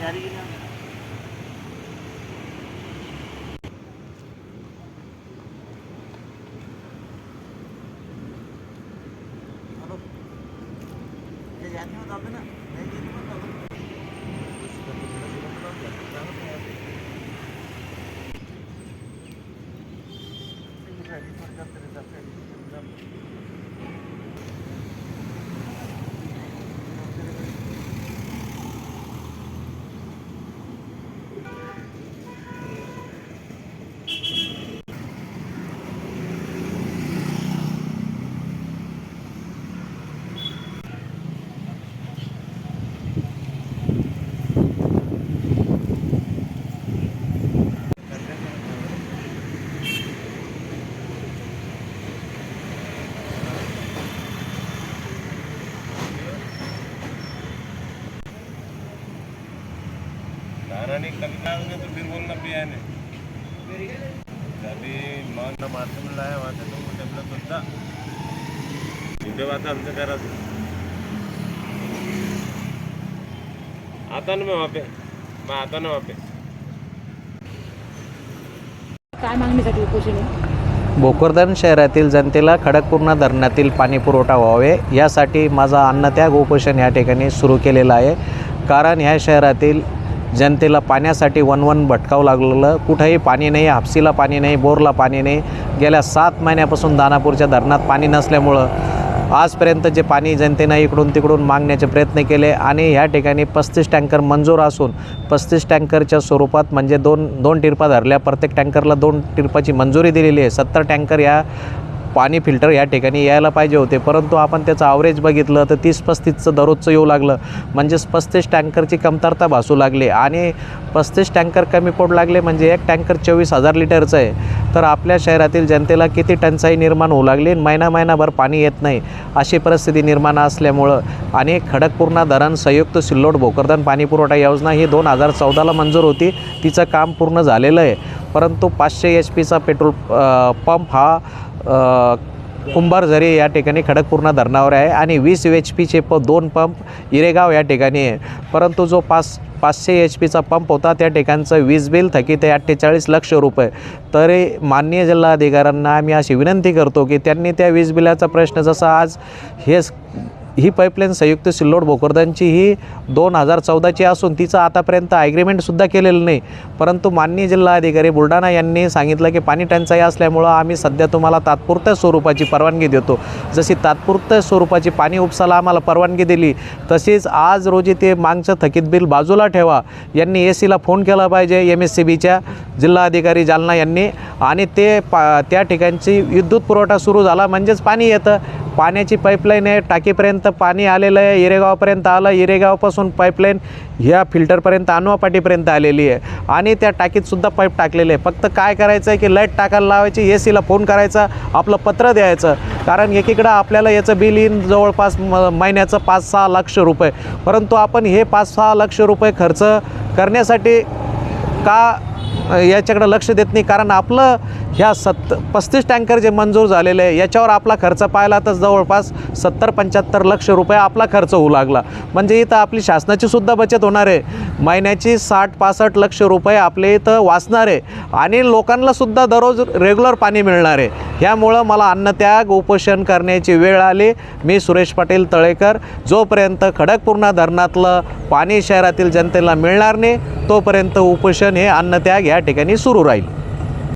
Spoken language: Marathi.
गाडी गेली हॅलो ते यादी होत आपलं ना नाही गेली पण चालू. नारायणी कल आएंगे तो फिर बोलना पिया ने अभी मान मारते में लाया वहाँ से तुमको डेवलप होता इथे बात आमचं करा तू. आता ना मैं वहाँ पे मैं आता ना वहाँ पे काय मागणीसाठी उपोषण आहे? भोकरदन शहरातील जनतेला खडकपूर्णा धरणातील पाणी पुरवठा व्हावे यासाठी माझा अन्नत्याग उपोषण या ठिकाणी सुरू केलेलं आहे. कारण ह्या शहरातील जनतेला पाण्यासाठी वनवन भटकावं लागलेलं. कुठंही पाणी नाही हापसीला पाणी नाही बोरला पाणी नाही. गेल्या सात महिन्यापासून दानापूरच्या धरणात पाणी नसल्यामुळं आजपर्यंत जे पाणी जनतेनं इकडून तिकडून मागण्याचे प्रयत्न केले आणि ह्या ठिकाणी पस्तीस टँकर मंजूर असून पस्तीस टँकरच्या स्वरूपात म्हणजे दोन दोन टिरपा धरल्या. प्रत्येक टँकरला दोन टिरपाची मंजुरी दिलेली आहे. सत्तर टँकर या पाणी फिल्टर या ठिकाणी यायला पाहिजे होते. परंतु आपण त्याचं आवरेज बघितलं तर तीस पस्तीसचं दररोजचं येऊ लागलं. म्हणजेच पस्तीस टँकरची कमतरता भासू लागली. आणि पस्तीस टँकर कमी पडू लागले म्हणजे एक टँकर चोवीस हजार लिटरचं आहे. तर आपल्या शहरातील जनतेला किती टंचाई निर्माण होऊ लागली महिना महिनाभर पाणी येत नाही अशी परिस्थिती निर्माण असल्यामुळं आणि खडकपूर्णा धरण संयुक्त सिल्लोड भोकरदन पाणीपुरवठा योजना ही दोन हजार चौदाला मंजूर होती. तिचं काम पूर्ण झालेलं आहे. परंतु पाचशे एच पीचा पेट्रोल पंप हा कुंभार झरे या ठिकाणी खडकपूर्णा धरणावर आहे आणि वीस एच पीचे प दोन पंप इरेगाव या ठिकाणी आहे. परंतु जो पाच पाचशे एच पीचा पंप होता त्या ठिकाणचं वीज बिल थकीत आहे अठ्ठेचाळीस लक्ष रुपये. तरी माननीय जिल्हाधिकाऱ्यांना आम्ही अशी विनंती करतो की त्यांनी त्या वीज बिलाचा प्रश्न जसा आज हे ही पाईपलाईन संयुक्त सिल्लोड भोकरदांची ही दोन हजार चौदाची असून तिचं आतापर्यंत ॲग्रीमेंटसुद्धा केलेलं नाही. परंतु माननीय जिल्हाधिकारी बुलढाणा यांनी सांगितलं की पाणी टंचाई असल्यामुळं आम्ही सध्या तुम्हाला तात्पुरत्या स्वरूपाची परवानगी देतो. जशी तात्पुरत्या स्वरूपाची पाणी उपसाला आम्हाला परवानगी दिली तशीच आज रोजी ते मागचं थकीत बिल बाजूला ठेवा. यांनी ए सीला फोन केला पाहिजे एम एस सी बीच्या जिल्हाधिकारी जालना यांनी. आणि ते पा त्या ठिकाणची विद्युत पुरवठा सुरू झाला म्हणजेच पाणी येतं. पाण्याची पाईपलाईन आहे टाकीपर्यंत पाणी आलेलं आहे. इरेगावपर्यंत आलं. इरेगावपासून पाईपलाईन ह्या फिल्टरपर्यंत अनुवापाटीपर्यंत आलेली आहे. आणि त्या टाकीतसुद्धा पाईप टाकलेले आहे. फक्त काय करायचं आहे की लाइट टाकायला लावायची ए सीला फोन करायचा आपलं पत्र द्यायचं. कारण एकीकडं आपल्याला याचं बिल येईन जवळपास म महिन्याचं पाच सहा लक्ष रुपये. परंतु आपण हे पाच सहा लक्ष रुपये खर्च करण्यासाठी का याच्याकडं लक्ष देत नाही? कारण आपलं ह्या सत्त पस्तीस टँकर जे मंजूर झालेले आहे याच्यावर आपला खर्च पाहिला तर जवळपास सत्तर पंच्याहत्तर लक्ष रुपये आपला खर्च होऊ लागला. म्हणजे इथं आपली शासनाची सुद्धा बचत होणार आहे. महिन्याची साठ पासष्ट लक्ष रुपये आपले इथं वाचणार आहे. आणि लोकांनासुद्धा दररोज रेग्युलर पाणी मिळणार आहे. ह्यामुळं मला अन्नत्याग उपोषण करण्याची वेळ आली. मी सुरेश पाटील तळेकर. जोपर्यंत खडकपूर्णा धरणातलं पाणी शहरातील जनतेला मिळणार नाही तोपर्यंत उपोषण हे अन्नत्याग या ठिकाणी सुरू राहील.